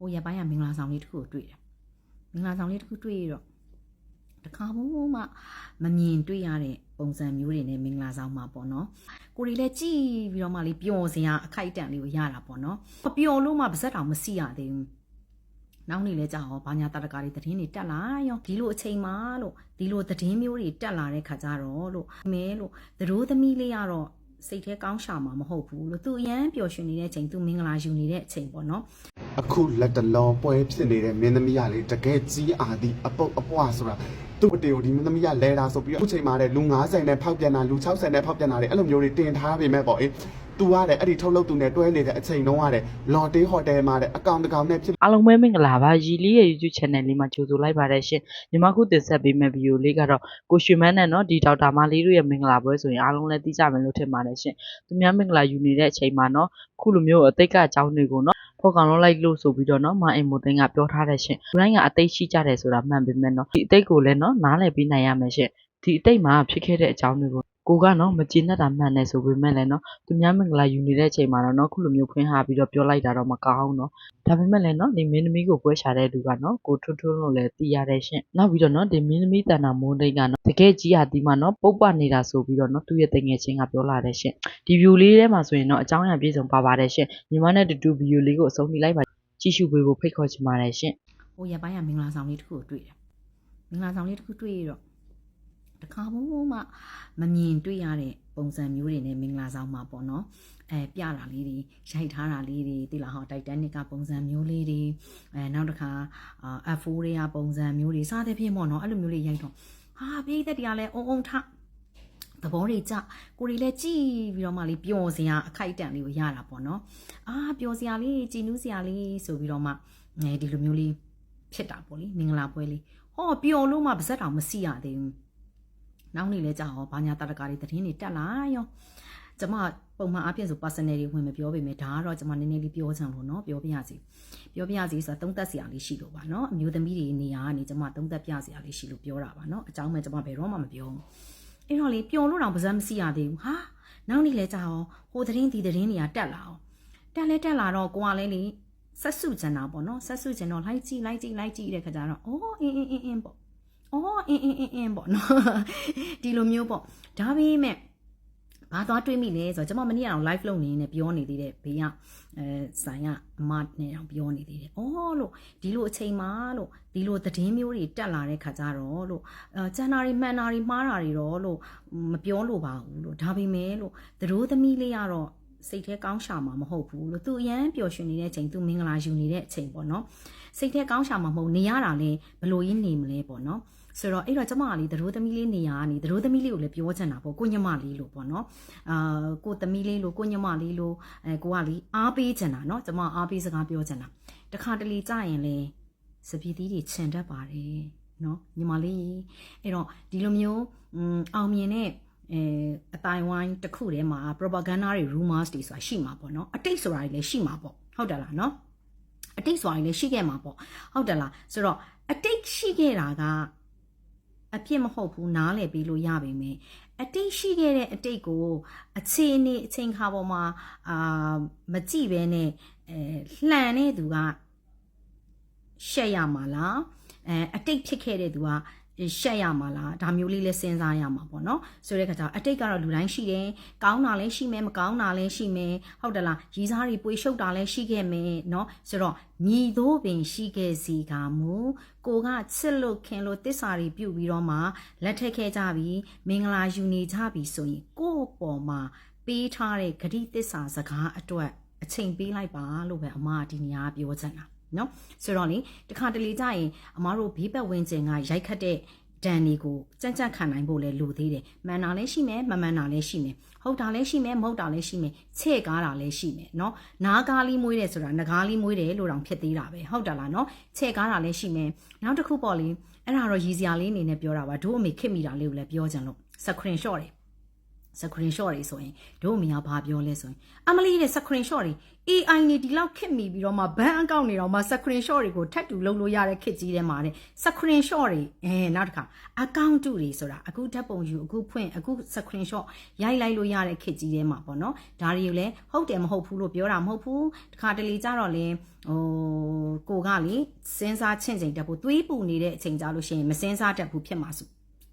ဟိုရက်ပိုင်းကမင်္ဂလာဆောင်လေးတစ်ခုကိုတွေ့တယ်မင်္ဂလာဆောင်လေးတစ်ခုတွေ့ရတော့တခါမှမမမြင်တွေ့ရတဲ့ပုံစံမျိုးတွေနဲ့မင်္ဂလာဆောင်မှာပေါ့နော်ကိုရီလည်းကြည်ပြီးတော့မှလေးပျော်စရာအခိုက်အတန့်လေးကိုရတာပေါ့နော်မပျော်လို့မှပါဇက်တောင်မစီရသေးဘူးနောက်နေ့လဲကြာဟောဘာညာတတကာတွေသတင်းတွေတက်လာရောဒီလိုအချိန်မှလို့ဒီလိုသတင်းမျိုးတွေတက်လာတဲ့ခါကျတော့လို့မဲလို့သတို့သမီးလေးကတော့စိတ်ထဲကောင်းရှာမှာမဟုတ်ဘူးလို့သူအရန်ပျော်ရွှင်နေတဲ့အချိန်သူမင်္ဂလာယူနေတဲ့အချိန်ပေါ့နော် အခုလက်တလုံးပွဲဖြစ်နေတဲ့မင်းသမီးကလေတကယ်ကြီးအာသည်အပုတ်အပွားဆိုတာသူ့အတေကိုဒီမင်းသမီးကလဲတာဆိုပြီးတော့အခုချိန်မှာတဲ့လူ90နဲ့ဖောက်ပြန်တာလူ60နဲ့ဖောက်ပြန်တာတွေအဲ့လိုမျိုးတွေတင်ထားပေမဲ့ပေါ့အေးသူကတဲ့အဲ့ဒီထုတ်လုပ်သူနဲ့တွဲနေတဲ့အချိန်တုန်းကတဲ့လော်တေးဟိုတယ်မှာတဲ့အကောင့်တစ်ကောင်နဲ့ဖြစ် အားလုံးပဲမင်္ဂလာပါရီလေးရဲ့ YouTube channel လေးမှာကြိုဆိုလိုက်ပါတယ်ရှင်ညီမခုတင်ဆက်ပေးမယ့်ဗီဒီယိုလေးကတော့ကိုရွှေမန်းနဲ့เนาะဒီဒေါက်တာမလေးတို့ရဲ့မင်္ဂလာပွဲဆိုရင်အားလုံးလည်းသိကြမယ်လို့ထင်ပါတယ်ရှင်သူများမင်္ဂလာယူနေတဲ့အချိန်မှာเนาะခုလိုမျိုးအသိတ်ကအကြောင်းတွေကိုเนาะ ဖော်ကောင်လုံးလိုက်လို့ဆိုပြီးတော့နော်မအိမ်မိုသိန်းကပြောထားတဲ့ရှင်လူတိုင်းကအသိရှိကြတယ်ဆိုတာမှန်ပေမဲ့နော်ဒီအသိကိုလည်းနော်နားလည်ပြီးနိုင်ရမယ်ရှင်ဒီအတိတ်မှာဖြစ်ခဲ့တဲ့အကြောင်းတွေကို ကိုကနော်မကျေနပ်တာမှန်တယ်ဆိုပေမဲ့လည်းနော်သူများမင်္ဂလာယူနေတဲ့အချိန်မှာတော့နော်ခုလိုမျိုးဖွင့်ဟပြီးတော့ပြောလိုက်တာတော့မကောင်းနော်ဒါပေမဲ့လည်းနော်ဒီမင်းသမီးကိုပွဲချတဲ့လူကနော်ကိုထွန်းထွန်းလို့လည်းသိရတယ်ရှင်နောက်ပြီးတော့နော်ဒီမင်းသမီးတန်တာမုန်းတိတ်ကနော်တကယ်ကြီးဟာဒီမှာနော်ပုတ်ပနေတာဆိုပြီးတော့နော်သူ့ရဲ့တငယ်ချင်းကပြောလာတယ်ရှင်ဒီ view လေးထဲမှာဆိုရင်နော်အကြောင်းအရာပြည့်စုံပါပါတယ်ရှင်ညီမနဲ့တူတူ view လေးကိုအဆုံးထိလိုက်ပါကြည့်ရှုပေးဖို့ဖိတ်ခေါ်ချင်ပါတယ်ရှင်ဟိုရပိုင်းကမင်္ဂလာဆောင်လေးတစ်ခုကိုတွေ့တယ်မင်္ဂလာဆောင်လေးတစ်ခုတွေ့ရတော့ တခါမှမမမြင်တွေ့ရတဲ့ပုံစံမျိုးတွေနဲ့မင်္ဂလာဆောင်မှာပေါ့နော်အဲပြတာလေးတွေရိုက်ထားတာလေးတွေတိလာဟောတိုက်တန်နစ်ကပုံစံမျိုးလေးတွေအဲနောက်တစ်ခါအာ F4 တွေကပုံစံမျိုးတွေစသဖြင့်ပေါ့နော်အဲ့လိုမျိုးလေးရိုက်တော့ဟာပြိသက်တွေကလည်းအုံအုံထသဘောတွေကြကိုရီလည်းကြည်ပြီးတော့မှလေးပျော်စရာအခိုက်အတန့်လေးကိုရတာပေါ့နော်အာပျော်စရာလေးကြည်နူးစရာလေးဆိုပြီးတော့မှအဲဒီလိုမျိုးလေးဖြစ်တာပေါ့လေမင်္ဂလာပွဲလေးဟောပျော်လို့မှပါဇက်တောင်မစီရသေးဘူး နောက်နေ့လဲကြာရောဘာညာတရကာတွေသတင်းတွေတက်လာရောကျမပုံမှန်အပြင်ဆို personal တွေဝင်မပြောပေမဲ့ဒါကတော့ကျမနည်းနည်းလေးပြောချင်လို့နော်ပြောပြရစီပြောပြရစီဆိုတာသုံးသက်စရာလေးရှိလို့ပါနော်အမျိုးသမီးတွေနေရာကနေကျမသုံးသက်ပြစရာလေးရှိလို့ပြောတာပါနော်အကြောင်းမဲ့ကျမဘယ်တော့မှမပြောဘူးအဲ့တော့လေပျော်လို့တော့ပါဇက်မစီရသေးဘူးဟာနောက်နေ့လဲကြာရောဟိုသတင်းဒီသတင်းတွေကတက်လာအောင်တက်လဲတက်လာတော့ကိုကလည်းလေဆက်စုချင်တာပေါ့နော်ဆက်စုချင်တော့လိုက်ကြည့်လိုက်ကြည့်လိုက်ကြည့်တဲ့ခါကျတော့အိုးအင်းအင်းအင်းပေါ့ အော်အင်းအင်းအင်းအင်းပေါ့နော်ဒီလိုမျိုးပေါ့ဒါပေမဲ့ဘာသွားတွေးမိလဲဆိုတော့ကျွန်မမနေ့ကတော့ live လုပ်နေနေပြောနေသေးတယ်ဘေးကအဲဆိုင်ကအမနဲ့တော့ပြောနေသေးတယ်။အော်လို့ဒီလိုအချိန်မှလို့ဒီလိုသတင်းမျိုးတွေတက်လာတဲ့ခါကျတော့လို့အဲကျန်တာတွေမှန်တာတွေမှားတာတွေတော့လို့မပြောလို့ပါဘူးလို့ဒါပေမဲ့လို့သတို့သမီးလေးကတော့စိတ်ထဲကောင်းရှာမှာမဟုတ်ဘူးလို့သူအရန်ပျော်ရွှင်နေတဲ့အချိန်သူမင်္ဂလာယူနေတဲ့အချိန်ပေါ့နော်စိတ်ထဲကောင်းရှာမှာမဟုတ်နေရတာလဲဘလို့ရင်းနေမလဲပေါ့နော် ဆိုတော့အဲ့တော့ကျမကလေသတို့သမီးလေးနေရာကနေသတို့သမီးလေးကိုလည်းပြောချင်တာပေါ့ကိုညမလေးလို့ပေါ့နော်အာကိုသမီးလေးလို့ကိုညမလေးလို့အဲကိုကလေအားပေးချင်တာနော်ကျမအားပေးစကားပြောချင်တာတခါတလေကြာရင်လေစပီသီးတွေခြင်တတ်ပါတယ်နော်ညီမလေးအဲ့တော့ဒီလိုမျိုးအောင်မြင်တဲ့အဲအတိုင်းဝိုင်းတစ်ခုထဲမှာ propaganda တွေ rumors တွေဆိုတာရှိမှာပေါ့နော်အတိတ်ဆိုတာတွေလည်းရှိမှာပေါ့ဟုတ်တယ်လားနော်အတိတ်ဆိုတာတွေလည်းရှိခဲ့မှာပေါ့ဟုတ်တယ်လားဆိုတော့အတိတ်ရှိခဲ့တာက အဖြစ်မဟုတ်ဘူးနားလည်ပြီးလို့ရပါမယ်အတိတ်ရှိခဲ့တဲ့အတိတ်ကိုအခြေအနေအချိန်ခါပေါ်မှာအာမကြည့်ပဲနဲ့အဲလှန်တဲ့သူကရှက်ရမှာလားအဲအတိတ်ဖြစ်ခဲ့တဲ့သူက ရှက်ရမှာလားဒါမျိုးလေးလဲစဉ်းစားရမှာပေါ့နော်ဆိုတဲ့ခါကျအတိတ်ကတော့လူတိုင်းရှိတယ်ကောင်းတာလည်းရှိမယ်မကောင်းတာလည်းရှိမယ်ဟုတ်တယ်လားရီစားတွေပွေရှုပ်တာလည်းရှိခဲ့မယ်နော်ဆိုတော့မြည်သောပင်ရှိခဲ့စီကမူကိုကချစ်လို့ခင်လို့တစ္ဆာတွေပြုတ်ပြီးတော့မှလက်ထက်ခဲ့ကြပြီးမင်္ဂလာယူနေကြပြီးဆိုရင်ကို့ပေါ်မှာပေးထားတဲ့ဂတိတစ္ဆာစကားအတွက်အချိန်ပေးလိုက်ပါလို့ပဲအမဒီနေရာပြောချင်တာ နော်ဆိုတော့လေတခါတလေကြာရင်အမားတို့ဘေးပတ်ဝန်းကျင်ကရိုက်ခတ်တဲ့ဒဏ်တွေကိုကြံ့ကြံ့ခံနိုင်ဖို့လဲလိုသေးတယ်မှန်တာလည်းရှိမယ်မမှန်တာလည်းရှိမယ်ဟုတ်တာလည်းရှိမယ်မဟုတ်တာလည်းရှိမယ်ချဲ့ကားတာလည်းရှိမယ်เนาะနားကားလေးမွေးတယ်ဆိုတာငကားလေးမွေးတယ်လို့တောင်ဖြစ်သေးတာပဲဟုတ်တယ်လားเนาะချဲ့ကားတာလည်းရှိမယ်နောက်တစ်ခုပေါ့လေအဲ့ဒါတော့ရည်စရာလေးအနေနဲ့ပြောတာပါတို့အမေခစ်မိတာလေးကိုလည်းပြောကြံလို့ screen shot တွေ screen shot တွေဆိုရင်တို့အမေကဘာပြောလဲဆိုရင်အမလီရဲ့ screen shot တွေ AI နေဒီလောက်ခစ်မိပြီးတော့မှဘန်းအကောင့်နေတော့မှ screen shot တွေကိုထပ်တူလုပ်လို့ရတဲ့ခစ်ကြီးထဲမှာတဲ့ screen shot တွေအဲနောက်တစ်ခါ account တူတွေဆိုတာအခုဓာတ်ပုံယူအခုဖွင့်အခု screen shot ရိုက်လိုက်လို့ရတဲ့ခစ်ကြီးထဲမှာပေါ့နော်ဒါတွေကိုလည်းဟုတ်တယ်မဟုတ်ဘူးလို့ပြောတာမဟုတ်ဘူးတခါတလေကြတော့လဲဟိုကိုကလေစဉ်းစားချင့်ချိန်တက်ဖို့သွေးပူနေတဲ့အချိန်ကြလို့ရှိရင်မစဉ်းစားတတ်ဘူးဖြစ်မှာဆို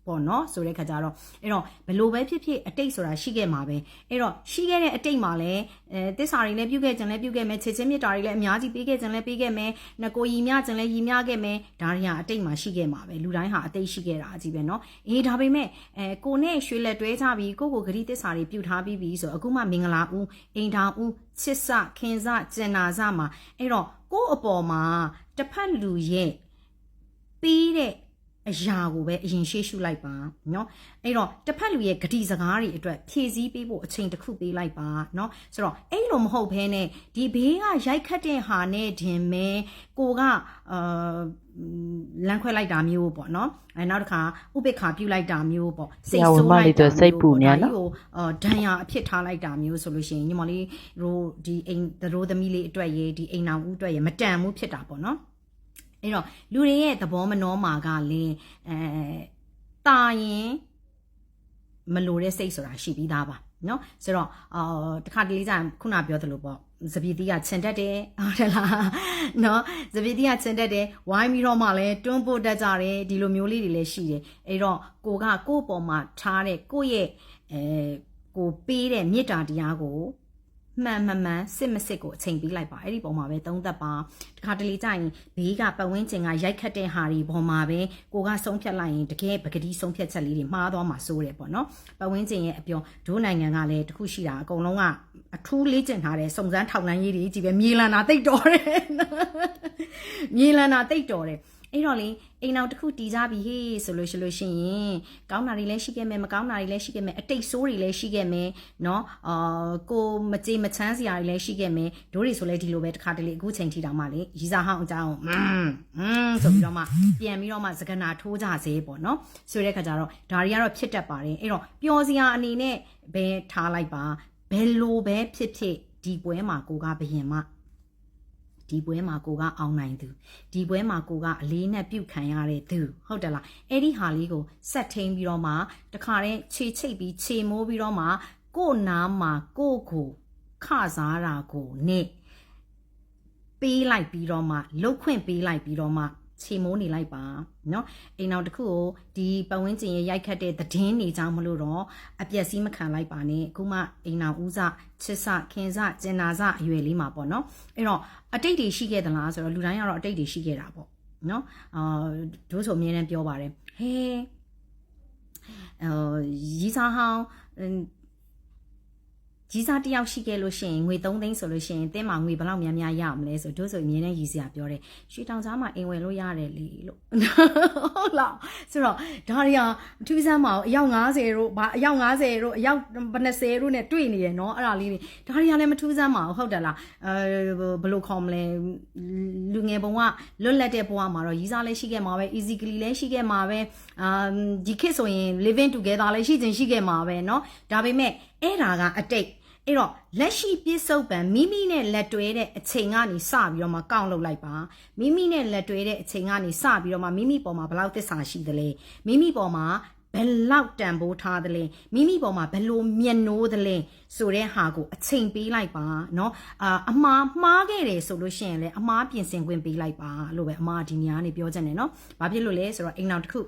ပေါ့နော်ဆိုတဲ့ခါကျတော့အဲ့တော့ဘလို့ပဲဖြစ်ဖြစ်အတိတ်ဆိုတာရှိခဲ့မှာပဲအဲ့တော့ရှိခဲ့တဲ့အတိတ်မှာလည်းအဲတစ္ဆာတွေလည်းပြုခဲ့ခြင်းလည်းပြုခဲ့မယ်ခြေချင်းမြစ်တာတွေလည်းအများကြီးပေးခဲ့ခြင်းလည်းပေးခဲ့မယ်ငကိုရီမြခြင်းလည်းရီမြခဲ့မယ်ဒါတွေဟာအတိတ်မှာရှိခဲ့မှာပဲလူတိုင်းဟာအတိတ်ရှိခဲ့တာအကြီးပဲနော်အေးဒါပေမဲ့အဲကိုနဲ့ရွှေလက်တွဲကြပြီးကိုကိုဂတိတစ္ဆာတွေပြုထားပြီးပြီဆိုအခုမှမင်္ဂလာဦးအိမ်တော်ဦးချစ်စခင်စကျင်နာစမှာအဲ့တော့ကို့အပေါ်မှာတစ်ဖက်လူရဲ့ပြီးတဲ့ အရာကိုပဲအရင်ရှေ့ရှုလိုက်ပါเนาะအဲ့တော့တစ်ဖက်လူရဲ့ဂတိစကားတွေအတွက်ဖြည့်ဆည်းပေးဖို့အချိန်တစ်ခုပေးလိုက်ပါเนาะဆိုတော့အဲ့လိုမဟုတ်ဘဲနဲ့ဒီဘေးကရိုက်ခတ်တဲ့ဟာနဲ့တင်မဲကိုကအာလမ်းခွဲလိုက်တာမျိုးပေါ့เนาะအဲနောက်တစ်ခါဥပိ္ပခာပြုတ်လိုက်တာမျိုးပေါ့စိတ်ဆိုးလိုက်တာမျိုးပေါ့ဒါကြီးကိုအာဒဏ်ရာအဖြစ်ထားလိုက်တာမျိုးဆိုလို့ရှိရင်ညီမလေးတို့ဒီအိမ်သရိုးသမီးလေးအတွက်ရေဒီအိမ်နောင်ဦးအတွက်ရေမတန်မှုဖြစ်တာပေါ့เนาะ အဲ့တော့လူတွေရဲ့သဘောမနှောမှာကလည်းအဲတာရင်မလိုတဲ့စိတ်ဆိုတာရှိပြီးသားပါနော်ဆိုတော့အော်တခါတလေကြာခုနပြောသလိုပေါ့စပီတီးကခြင်တက်တယ်ဟုတ်တယ်လားနော်စပီတီးကခြင်တက်တယ်ဝိုင်းပြီးတော့မှလည်းတွန်းပို့တတ်ကြတယ်ဒီလိုမျိုးလေးတွေလည်းရှိတယ်အဲ့တော့ကိုကကို့ပေါ်မှာထားတဲ့ကို့ရဲ့အဲကိုပေးတဲ့မေတ္တာတရားကို မှန်မှန်မှန်စစ်မစစ်ကိုအချိန်ပေးလိုက်ပါအဲ့ဒီပုံမှာပဲသုံးသက်ပါတခါတလေကြာရင်ဘေးကပတ်ဝန်းကျင်ကရိုက်ခတ်တဲ့ဟာတွေပုံမှာပဲကိုကဆုံးဖြတ်လိုက်ရင်တကယ်ပကတိဆုံးဖြတ်ချက်လေးတွေမှားသွားမှာစိုးတယ်ပေါ့နော်ပတ်ဝန်းကျင်ရဲ့အပြောဒိုးနိုင်ငံကလည်းတခုရှိတာအကုန်လုံးကအထူးလေ့ကျင့်ထားတဲ့စုံစမ်းထောက်လှမ်းရေးတွေကြီးပဲမြေလန်တာတိတ်တော်တယ်မြေလန်တာတိတ်တော်တယ် အဲ့တော့လေအိမ်အောင်တစ်ခုတီးကြပြီဟေးဆိုလို့ရှိလို့ရှိရင်ကောင်းတာတွေလည်းရှိခဲ့မယ်မကောင်းတာတွေလည်းရှိခဲ့မယ်အတိတ်ဆိုးတွေလည်းရှိခဲ့မယ်เนาะအာကိုမကြေမချမ်းစရာတွေလည်းရှိခဲ့မယ်ဒိုးတွေဆိုလဲဒီလိုပဲတစ်ခါတလေအခုချိန်ထိတောင်မှလေရီစာဟောင်းအကြောင်းอืมอืมဆိုပြီးတော့မှပြန်ပြီးတော့မှစကနာထိုးကြစေပေါ့เนาะဆိုတဲ့ခါကျတော့ဒါတွေကတော့ဖြစ်တတ်ပါတယ်အဲ့တော့ပျော်စရာအနေနဲ့ဘယ်ထားလိုက်ပါဘယ်လိုပဲဖြစ်ဖြစ်ဒီပွဲမှာကိုကဘယင်မ ဒီပွဲမှာကိုကအောင်နိုင်သူဒီပွဲမှာကိုကအလေးနဲ့ပြုတ်ခံရတဲ့သူဟုတ်တယ်လားအဲ့ဒီဟာလေးကိုဆက်ထိန်ပြီးတော့မှတခါတည်းခြေချိတ်ပြီးခြေမိုးပြီးတော့မှကို့နားမှာကို့ကိုခစားတာကိုနဲ့ပေးလိုက်ပြီးတော့မှလှုပ်ခွင့်ပေးလိုက်ပြီးတော့မှ ခြေမိုးနေလိုက်ပါเนาะအိမ်အောင်တစ်ခုကိုဒီပတ်ဝန်းကျင်ရဲ့ရိုက်ခတ်တဲ့သတင်းတွေကြောင့်မလို့တော့အပျက်စီးမခံလိုက်ပါနဲ့အခုမှအိမ်အောင်ဦးစချစ်စခင်စကျင်နာစအရွယ်လေးမှာပေါ့เนาะအဲ့တော့အတိတ်တွေရှိခဲ့သလားဆိုတော့လူတိုင်းကတော့အတိတ်တွေရှိခဲ့တာပေါ့เนาะအာတို့ဆိုအမြဲတမ်းပြောပါတယ်ဟဲအော်ရီစာဟောင်း ကြီးစားတယောက်ရှိခဲ့လို့ရှိရင်ငွေ3သိန်းဆိုလို့ရှိရင်တင်းမှာငွေဘယ်လောက်များများရအောင်လဲဆိုတို့ဆိုအမြဲတမ်းရည်စရာပြောတယ်ရွှေတောင်ကြားမှာအိမ်ဝယ်လို့ရတယ်လေလို့ဟုတ်လားဆိုတော့ဒါတွေကထူးဆန်းမအောင်အယောက်90တို့ဗာအယောက်90တို့အယောက်20တို့နဲ့တွေ့နေရနော်အဲ့ဒါလေးတွေဒါတွေကလည်းမထူးဆန်းမအောင်ဟုတ်တယ်လားအဲဘယ်လိုခေါ်မလဲလူငယ်ဘုံကလွတ်လပ်တဲ့ဘဝမှာတော့ရည်စားလည်းရှိခဲ့မှာပဲ easily လည်းရှိခဲ့မှာပဲအာဒီခေတ်ဆိုရင် living together လည်းရှိခြင်းရှိခဲ့မှာပဲเนาะဒါပေမဲ့အဲ့ဒါကအတိတ် အဲ့တော့လက်ရှိပြစ္ဆုတ်ပံမိမိနဲ့လက်တွဲတဲ့အချိန်ကနေစပြီးတော့မှကောက်လုပ်လိုက်ပါမိမိနဲ့လက်တွဲတဲ့အချိန်ကနေစပြီးတော့မှမိမိပေါ်မှာဘယ်လောက်သစ္စာရှိသလဲမိမိပေါ်မှာဘယ်လောက်တန်ဖိုးထားသလဲမိမိပေါ်မှာဘယ်လိုမျက်နှိုးသလဲဆိုတဲ့ဟာကိုအချိန်ပေးလိုက်ပါเนาะအာအမားမှားခဲ့တယ်ဆိုလို့ရှိရင်လည်းအမားပြင်ဆင်ခွင့်ပေးလိုက်ပါလို့ပဲအမားဒီနေရာကနေပြောချင်တယ်เนาะဘာဖြစ်လို့လဲဆိုတော့အိမ်အောင်တစ်ခု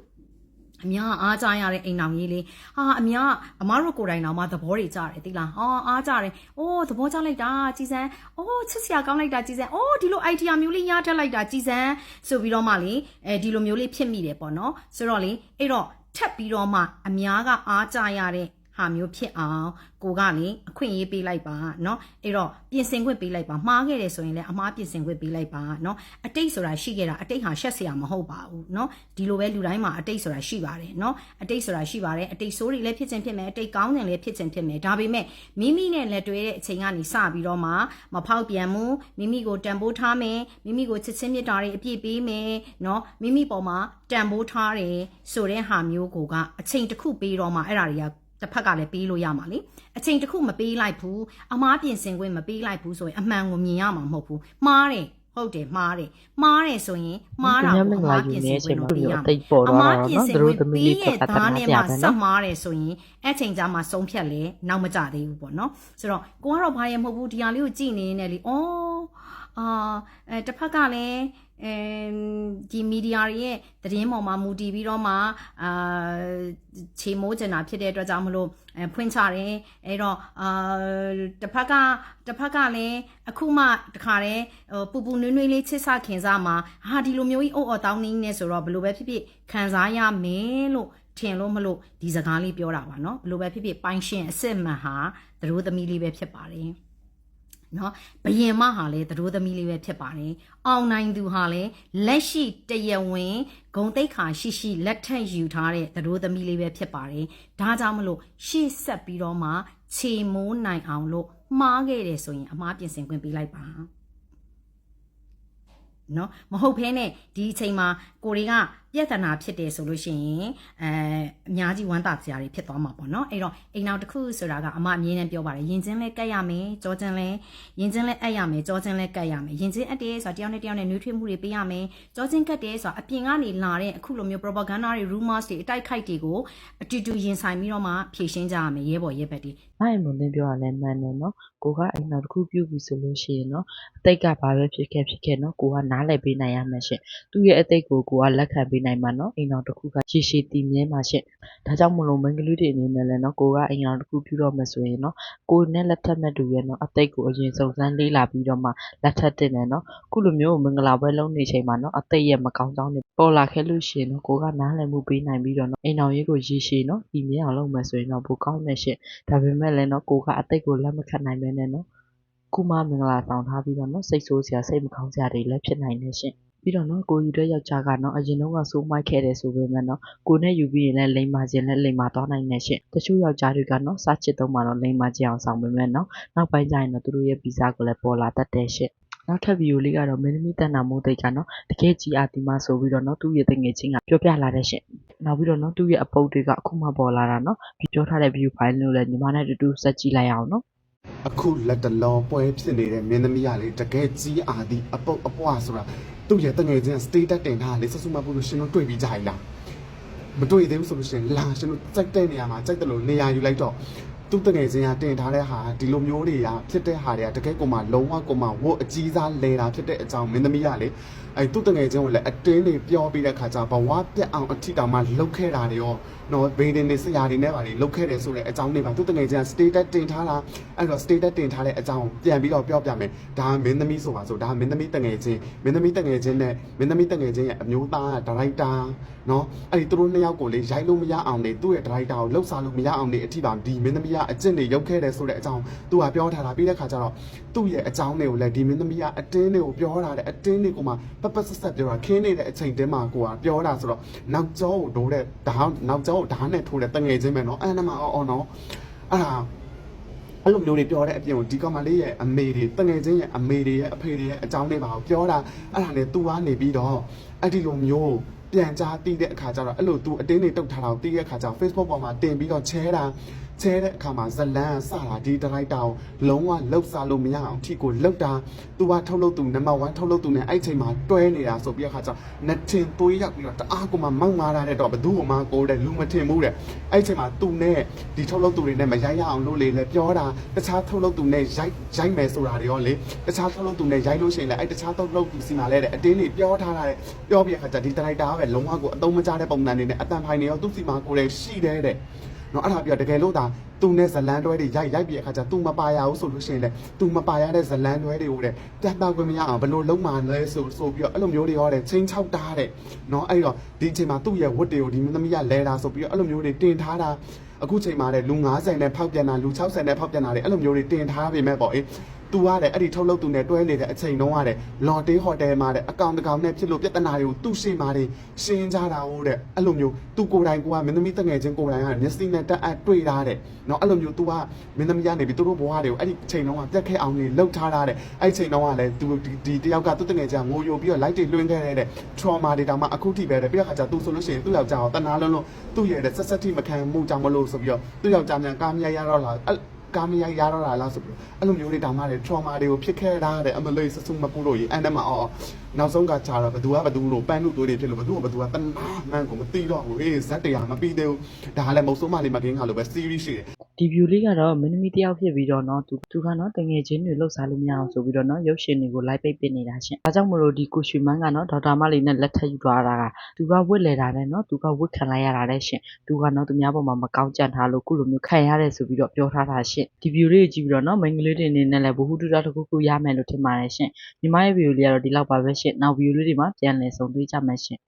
အများအားကြရတဲ့အိမ်အောင်ကြီးလေးဟာအများအမားတို့ကိုယ်တိုင်တော့မှသဘောတွေကြတယ်သိလားဟာအားကြတယ်အိုးသဘောကျလိုက်တာကြည်စမ်းအိုးချစ်စရာကောင်းလိုက်တာကြည်စမ်းအိုးဒီလို idea မျိုးလေးရထက်လိုက်တာကြည်စမ်းဆိုပြီးတော့မှလေအဲဒီလိုမျိုးလေးဖြစ်မိတယ်ပေါ့နော်ဆိုတော့လေအဲ့တော့ထပ်ပြီးတော့မှအများကအားကြရတဲ့ ဟာမျိုးဖြစ်အောင်ကိုကလေအခွင့်အရေးပေးလိုက်ပါเนาะအဲ့တော့ပြင်ဆင်ခွင့်ပေးလိုက်ပါမှားခဲ့တယ်ဆိုရင်လည်းအမှားပြင်ဆင်ခွင့်ပေးလိုက်ပါเนาะအတိတ်ဆိုတာရှိခဲ့တာအတိတ်ဟာရှက်စရာမဟုတ်ပါဘူးเนาะဒီလိုပဲလူတိုင်းမှာအတိတ်ဆိုတာရှိပါတယ်เนาะအတိတ်ဆိုတာရှိပါတယ်အတိတ်ဆိုးတွေလည်းဖြစ်ခြင်းဖြစ်မယ်အတိတ်ကောင်းတယ်လည်းဖြစ်ခြင်းဖြစ်မယ်ဒါပေမဲ့မိမိနဲ့လက်တွဲတဲ့အချိန်ကနေစပြီးတော့မှမဖောက်ပြန်မှုမိမိကိုတန်ဖိုးထားမယ်မိမိကိုချစ်ချင်းမြတ်တာတွေအပြည့်ပေးမယ်เนาะမိမိပေါ်မှာတန်ဖိုးထားတယ်ဆိုတဲ့ဟာမျိုးကိုကအချိန်တစ်ခုပေးတော့မှအဲ့ဒါတွေက တစ်ဖက်ကလည်းပေးလို့ရမှာလေအချိန်တစ်ခုမပေးလိုက်ဘူးအမားပြင်ဆင်ခွင့်မပေးလိုက်ဘူးဆိုရင်အမှန်ကိုမြင်ရမှာမဟုတ်ဘူးမှားတယ်ဟုတ်တယ်မှားတယ်မှားတယ်ဆိုရင်မှားတာမကိုင်္ဂအလာမားယူပြင်ဆနေင်ခွချိန်င့်မှာတော့ပေးရဒီမှာအသိပေါ်အတော့မားတာပြင်နော်ဆင်သူခွတို့င့်သမီးပေးလေးရဲ့ကတတ်သားမှနဲ့ပြမှတယ်စနော်မားတယ်ဆိုရင်အဲ့ချိန်ကြမှာဆုံးဖြတ်လေနောက်မကြသေးဘူးပေါ့နော်ဆိုတော့ကိုကတော့ဘာရဲမဟုတ်ဘူးဒီဟာလေးကိုကြည်နေနေလေဩအာအဲတစ်ဖက်ကလည်း အဲဒီမီဒီယာတွေရဲ့သတင်းပေါ်မှာမူတည်ပြီးတော့မှအာခြေမိုးကျင်တာဖြစ်တဲ့အတွက်ကြောင့်မလို့အဲဖွင့်ချတယ်အဲ့တော့အာတစ်ဖက်ကတစ်ဖက်ကလည်းအခုမှတခါတည်းဟိုပူပူနွေးနွေးလေးချစ်ဆခင်စားမှာဟာဒီလိုမျိုးကြီးအုပ်အော်တောင်းနေနေဆိုတော့ဘယ်လိုပဲဖြစ်ဖြစ်ခံစားရမယ်လို့ထင်လို့မလို့ဒီစကားလေးပြောတာပါเนาะဘယ်လိုပဲဖြစ်ဖြစ်ပိုင်ရှင်အစ်စ်မှန်ဟာသတို့သမီးလေးပဲဖြစ်ပါတယ် နော်ဘယင်မဟာလည်းသတို့သမီးလေးပဲဖြစ်ပါတယ်။အောင်နိုင်သူဟာလည်းလက်ရှိတရဝင်ဂုံတိတ်ခါရှိရှိလက်ထက်ယူထားတဲ့သတို့သမီးလေးပဲဖြစ်ပါတယ်။ဒါကြောင့်မလို့ရှေ့ဆက်ပြီးတော့မှခြေမိုးနိုင်အောင်လို့မှားခဲ့တယ်ဆိုရင်အမှားပြင်ဆင်ခွင့်ပေးလိုက်ပါ။နော်မဟုတ်ဘဲနဲ့ဒီအချိန်မှာကိုတွေက ပြဿနာဖြစ်တယ်ဆိုလို့ရှိရင်အဲအများကြီးဝမ်းသာစရာတွေဖြစ်သွားမှာပေါ့နော်အဲ့တော့အိမ်နောက်တစ်ခုဆိုတာကအမအမြင်နဲ့ပြောပါတယ်ယင်ချင်းလဲကတ်ရမယ်ကြောချင်းလဲယင်ချင်းလဲအပ်ရမယ်ကြောချင်းလဲကတ်ရမယ်ယင်ချင်းအပ်တယ်ဆိုတာတယောက်နဲ့တယောက်နဲ့နှွေးထွေးမှုတွေပေးရမယ်ကြောချင်းကတ်တယ်ဆိုတာအပြင်ကနေလာတဲ့အခုလိုမျိုး propaganda တွေ rumors တွေအတိုက်ခိုက်တွေကိုအတူတူရင်ဆိုင်ပြီးတော့မှဖြည့်ရှင်းကြရမယ်ရဲဘော်ရဲဘက်တွေ။အဲ့မုန်တင်ပြောရလဲမှန်တယ်နော်။ကိုကအိမ်တော်တစ်ခုပြုတ်ပြီဆိုလို့ရှိရင်နော်အတိတ်ကဘာပဲဖြစ်ခဲ့ဖြစ်ခဲ့နော်ကိုကနားလည်ပေးနိုင်ရမယ်ရှင်။သူ့ရဲ့အတိတ်ကိုကိုကလက်ခံပေးနိုင်မှာနော်အိမ်တော်တစ်ခုကရှည်ရှည်တည်မြဲမှာရှင်။ဒါကြောင့်မလို့မင်္ဂလိတွေအနေနဲ့လည်းနော်ကိုကအိမ်တော်တစ်ခုပြုတော့မယ်ဆိုရင်နော်ကိုနဲ့လက်ထပ်မဲ့တူရဲ့နော်အတိတ်ကိုအရင်စုံစမ်းလေးလာပြီးတော့မှလက်ထပ်တင်တယ်နော်။ခုလိုမျိုးမင်္ဂလာပွဲလုံးနေချိန်မှာနော်အတိတ်ရဲ့မကောင်းကြောင်းတွေပေါ်လာခဲ့လို့ရှိရင်နော်ကိုကနားလည်မှုပေးနိုင်ပြီးတော့နော်အိမ်တော်ရေးကိုရည်ရှည်နော်ဒီမြဲအောင်လုပ်မယ်ဆိုရင်တော့ပိုကောင်းတယ်ရှင်။ဒါပေမဲ့လည်းနော်ကိုကအတိတ်ကိုလက်မခံနိုင်ပဲနဲ့နော်ခုမှမင်္ဂလာဆောင်ထားပြီးတော့နော်စိတ်ဆိုးစရာစိတ်မကောင်းစရာတွေလည်းဖြစ်နိုင်နေရှင် ပြီးတော့နော်ကိုယူတဲ့ယောက်ျားကနော်အရင်တော့ကစိုးမိုက်ခဲ့တယ်ဆိုပေမဲ့နော်ကိုနဲ့ယူပြီးရင်လည်းလိမ်မာခြင်းလည်းလိမ်မာသွားနိုင်နေရှင်တချို့ယောက်ျားတွေကနော်စားချစ်တော့မှတော့လိမ်မာခြင်းအောင်ဆောင်ပေမဲ့နော်နောက်ပိုင်းကျရင်တော့သူတို့ရဲ့ဗီဇကိုလည်းပေါ်လာတတ်တယ်ရှင်နောက်ထပ်ဗီဒီယိုလေးကတော့မင်းသမီးတန်တာမိုးတိတ်ကနော်တကယ်ကြီးအာတီမဆိုပြီးတော့နော်သူ့ရဲ့တငယ်ချင်းကပြောပြလာတဲ့ရှင်နောက်ပြီးတော့နော်သူ့ရဲ့အပုတ်တွေကအခုမှပေါ်လာတာနော်ဒီပြောထားတဲ့ view file လို့လည်းညီမနဲ့တူတူစက်ကြည့်လိုက်အောင်နော်အခုလက်တလောပွဲဖြစ်နေတဲ့မင်းသမီးကလေတကယ်ကြီးအာသည်အပုတ်အပွားဆိုတာ သူ့ရဲ့တငယ်ချင်း status တင်ထားလေဆဆူမပူလို့ရှင်တို့တွေ့ပြီးကြရလားမတွေ့သေးဘူးဆိုလို့ရှင်လာရှင်တို့စိုက်တဲ့နေရာမှာစိုက်တယ်လို့နေရာယူလိုက်တော့ သူ့တငယ်ချင်းကတင်ထားတဲ့ဟာဒီလိုမျိုးတွေကဖြစ်တဲ့ဟာတွေကတကယ်ကိုမှလုံးဝကိုမှဝတ်အကြီးစားလဲတာဖြစ်တဲ့အကြောင်းမင်းသမီးကလေအဲသူ့တငယ်ချင်းကိုလည်းအတင်းတွေပြောပြီးတဲ့ခါကျဘဝပြက်အောင်အထီတောင်မှလှုပ်ခဲ့တာတွေရောနော်ဘေးဒင်တွေဆရာတွေနဲ့ပါလေလှုပ်ခဲ့တယ်ဆိုတဲ့အကြောင်းတွေပါသူ့တငယ်ချင်းက status တင်ထားတာအဲ့တော့ status တင်ထားတဲ့အကြောင်းပြန်ပြီးတော့ပြောပြမယ်ဒါကမင်းသမီးဆိုပါဆိုဒါကမင်းသမီးတငယ်ချင်းမင်းသမီးတငယ်ချင်းနဲ့မင်းသမီးတငယ်ချင်းရဲ့အမျိုးသားကဒါရိုက်တာနော်အဲ့ဒီသူတို့နှစ်ယောက်ကိုလေရိုက်လို့မရအောင်နေသူ့ရဲ့ဒါရိုက်တာကိုလှုပ်ရှားလို့မရအောင်နေအထီပါဒီမင်းသမီးကအကျင့်တွေရုပ်ခဲ့တယ်ဆိုတဲ့အကြောင်းသူကပြောထားတာပြီးတဲ့ခါကျတော့သူ့ရဲ့အကြောင်းတွေကိုလည်းဒီမင်းသမီးကအတင်းတွေကိုပြောတာတဲ့အတင်းတွေကိုမှပပဆက်ဆက်ပြောတာခင်းနေတဲ့အချိန်တင်းမှာကိုကပြောတာဆိုတော့နောက်ကျောကိုဒိုးတဲ့ဓာတ်နောက်ကျောကိုဓာတ်နဲ့ထိုးတဲ့တငယ်ချင်းပဲနော်အဲ့ဒါမှအော်အော်နော်အဲ့ဒါအဲ့လိုမျိုးတွေပြောတဲ့အပြင်ကိုဒီကောင်မလေးရဲ့အမေတွေတငယ်ချင်းရဲ့အမေတွေရဲ့အဖေတွေရဲ့အကြောင်းတွေပါကိုပြောတာအဲ့ဒါနဲ့ तू ကနေပြီးတော့အဲ့ဒီလိုမျိုးပြန်ကြားတီးတဲ့အခါကျတော့အဲ့လို तू အတင်းတွေတုတ်ထားတာကိုတီးတဲ့အခါကျတော့ Facebook ပေါ်မှာတင်ပြီးတော့ share တာ share တဲ့အခါမှာဇလန်းစတာဒီဒရိုက်တာကိုလုံးဝလှုပ်စားလို့မရအောင်အထီကိုလှုပ်တာ तू ကထုတ်လုပ်သူနံပါတ်1ထုတ်လုပ်သူနဲ့အဲ့ချိန်မှာတွဲနေတာဆိုပြီးအခါကျတော့နှစ်ထင်သွေးရောက်ပြီးတော့တအားကိုမှမောက်မာတာတဲ့တော့ဘသူ့ကိုမှကိုတဲ့လူမထင်ဘူးတဲ့အဲ့ချိန်မှာ तू နဲ့ဒီထုတ်လုပ်သူတွေနဲ့မရိုက်ရအောင်လို့လေလဲပြောတာတခြားထုတ်လုပ်သူနဲ့ရိုက်ရိုက်မယ်ဆိုတာတွေရောလေတခြားထုတ်လုပ်သူနဲ့ရိုက်လို့ရှိရင်လည်းအဲ့တခြားထုတ်လုပ်သူစီမှာလဲတဲ့အတင်းတွေပြောထားတာတဲ့ပြောပြီးအခါကျဒီဒရိုက်တာကပဲလုံးဝကိုအသုံးမကျတဲ့ပုံစံတွေနဲ့အတန်ဖိုင်တွေရောသူ့စီမှာကိုယ်လည်းရှိတယ်တဲ့ နော်အဲ့ဒါပြတကယ်လို့ဒါသူနဲ့ဇလန်းတွဲတွေရိုက်ရိုက်ပြီးအခါကျသူမပါရဘူးဆိုလို့ရှိရင်လေသူမပါရတဲ့ဇလန်းတွဲတွေကိုတဲ့ပြတ်တော့ခွင့်မရအောင်ဘယ်လိုလုံးမှလဲဆိုဆိုပြီးတော့အဲ့လိုမျိုးတွေရောတဲ့ချင်းချောက်တာတဲ့နော်အဲ့တော့ဒီအချိန်မှာသူ့ရဲ့ဝတ်တွေကိုဒီမင်းသမီးကလဲတာဆိုပြီးတော့အဲ့လိုမျိုးတွေတင်ထားတာအခုချိန်မှာတဲ့လူ90နဲ့ဖောက်ပြန်တာလူ60နဲ့ဖောက်ပြန်တာတွေအဲ့လိုမျိုးတွေတင်ထားပေမဲ့ပေါ့အေး သူကလည်းအဲ့ဒီထုတ်လုပ်သူနဲ့တွဲနေတဲ့အချိန်တုန်းကတဲ့လော်တေးဟိုတယ်မှာတဲ့အကောင်တကောင်နဲ့ဖြစ်လို့ပြဿနာတွေကိုသူ့ရှိမှာတွေရှင်းကြတာဟုတ်တဲ့အဲ့လိုမျိုးသူကိုယ်တိုင်ကမင်းသမီးတငယ်ချင်းကိုယ်တိုင်ကမျက်စိနဲ့တက်အပ်တွေ့ထားတဲ့နော်အဲ့လိုမျိုး तू ကမင်းသမီးကနေပြီးသူတို့ဘဝတွေကိုအဲ့ဒီချိန်တုန်းကပြတ်ခဲ့အောင်နေလှုပ်ထားတာတဲ့အဲ့ချိန်တုန်းကလည်း तू ဒီဒီတယောက်ကသူ့တငယ်ချင်းငိုယိုပြီးတော့ light တွေလွှင့်ခဲ့တဲ့ trauma တွေတောင်မှအခုထိပဲတဲ့ပြီးတော့ခါကျ तू ဆိုလို့ရှိရင်သူ့ယောက်ျားကိုတနာလုံးလုံးသူ့ရဲ့ဆက်ဆက်ထိမခံမှုကြောင့်မလို့ဆိုပြီးတော့သူ့ယောက်ျားမြန်ကားမြတ်ရတော့လာအဲ့ ကာမရိုက်ရတော့တာလားဆိုပြီးအဲ့လိုမျိုးတွေတောင်မှလေ trauma တွေကိုဖြစ်ခဲ့တာတဲ့အမလေးစစုမပူလို့ရေအဲ့ဒါမှအော်နောက်ဆုံးကခြားတော့ဘသူကဘသူလို့ပန်းလို့တွေးတွေဖြစ်လို့ဘသူကဘသူကတနာမှန်ကိုမသိတော့ဘူးအေးဇက်တရားမပြီးသေးဘူးဒါကလည်းမဟုတ်ဆုံးမလေးမကင်းကလို့ပဲ series ရှိတယ် ဒီ view လေးကတော့မင်းသမီးတစ်ယောက်ဖြစ်ပြီးတော့နော်သူသူကနော်တငယ်ချင်းတွေလှုပ်ရှားလို့မရအောင်ဆိုပြီးတော့နော်ရုပ်ရှင်တွေကို live ပိတ်ပင်နေတာရှင်ဒါကြောင့်မလို့ဒီကိုရွှေမန်းကနော်ဒေါက်တာမလေးနဲ့လက်ထပ်ယူသွားတာကသူကဝစ်လေတာနဲ့နော်သူကဝစ်ခံလိုက်ရတာတဲ့ရှင်သူကနော်သူများပေါ်မှာမကောင်းကြံထားလို့ခုလိုမျိုးခံရတယ်ဆိုပြီးတော့ပြောထားတာရှင်ဒီ view လေးကိုကြည့်ပြီးတော့နော်မိန်းကလေးတွေအနေနဲ့လည်းဘ ഹു တုတတစ်ခုခုရမယ်လို့ထင်ပါတယ်ရှင်ညီမရဲ့ view လေးကတော့ဒီလောက်ပါပဲရှင်နောက် view လေးတွေမှာပြန်လည်ဆုံတွေ့ကြမယ်ရှင်